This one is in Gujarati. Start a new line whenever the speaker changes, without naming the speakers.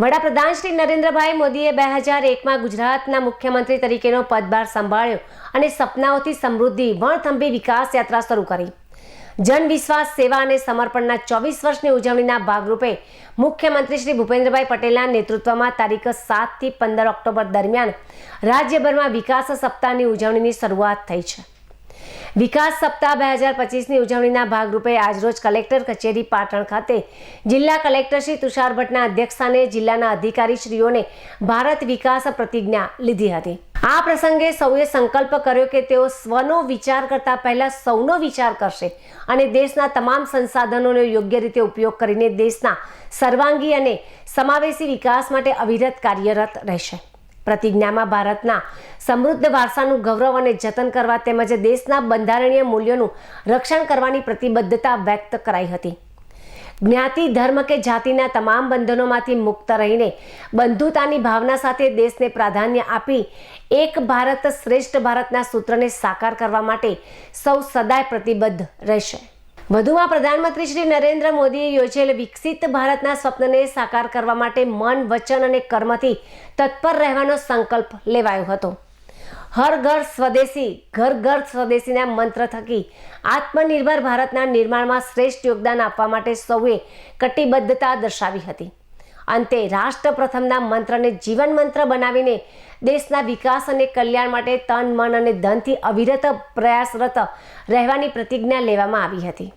વડાપ્રધાન શ્રી નરેન્દ્રભાઈ મોદીએ બે હજાર એકમાં ગુજરાતના મુખ્યમંત્રી તરીકેનો પદભાર સંભાળ્યો અને સપનાઓથી સમૃદ્ધિ, વણથંભી વિકાસ યાત્રા શરૂ કરી. જન વિશ્વાસ સેવા અને સમર્પણના ચોવીસ વર્ષની ઉજવણીના ભાગરૂપે મુખ્યમંત્રી શ્રી ભૂપેન્દ્રભાઈ પટેલના નેતૃત્વમાં તારીખ સાતથી પંદર ઓક્ટોબર દરમિયાન રાજ્યભરમાં વિકાસ સપ્તાહની ઉજવણીની શરૂઆત થઈ છે. વિકાસ સપ્તાહ બે હજાર પચીસની ઉજવણીના ભાગરૂપે આજરોજ કલેક્ટર કચેરી પાટણ ખાતે જિલ્લા કલેક્ટર શ્રી તુષાર ભટ્ટના અધ્યક્ષસ્થાને જિલ્લાના અધિકારીશ્રીઓને ભારત વિકાસ પ્રતિજ્ઞા લીધી હતી. આ પ્રસંગે સૌએ સંકલ્પ કર્યો કે તેઓ સ્વનો વિચાર કરતા પહેલા સૌનો વિચાર કરશે અને દેશના તમામ સંસાધનોનો યોગ્ય રીતે ઉપયોગ કરીને દેશના સર્વાંગી અને સમાવેશી વિકાસ માટે અવિરત કાર્યરત રહેશે. પ્રતિજ્ઞામાં ભારતના સમૃદ્ધ વારસાનું ગૌરવ અને જતન કરવા તેમજ દેશના બંધારણીય મૂલ્યોનું રક્ષણ કરવાની પ્રતિબદ્ધતા વ્યક્ત કરાઈ હતી. જ્ઞાતિ, ધર્મ કે જાતિના તમામ બંધનોમાંથી મુક્ત રહીને બંધુતાની ભાવના સાથે દેશને પ્રાધાન્ય આપી એક ભારત શ્રેષ્ઠ ભારતના સૂત્રને સાકાર કરવા માટે સૌ સદાય પ્રતિબદ્ધ રહેશે. વધુમાં પ્રધાનમંત્રી શ્રી નરેન્દ્ર મોદીએ યોજેલ વિકસિત ભારતના સ્વપ્નને સાકાર કરવા માટે મન, વચન અને કર્મથી તત્પર રહેવાનો સંકલ્પ લેવાયો હતો. હર ઘર સ્વદેશી, ઘર ઘર સ્વદેશીના મંત્ર થકી આત્મનિર્ભર ભારતના નિર્માણમાં શ્રેષ્ઠ યોગદાન આપવા માટે સૌએ કટિબદ્ધતા દર્શાવી હતી. અંતે રાષ્ટ્ર પ્રથમના મંત્રને જીવન મંત્ર બનાવીને દેશના વિકાસ અને કલ્યાણ માટે તન, મન અને ધનથી અવિરત પ્રયાસરત રહેવાની પ્રતિજ્ઞા લેવામાં આવી હતી.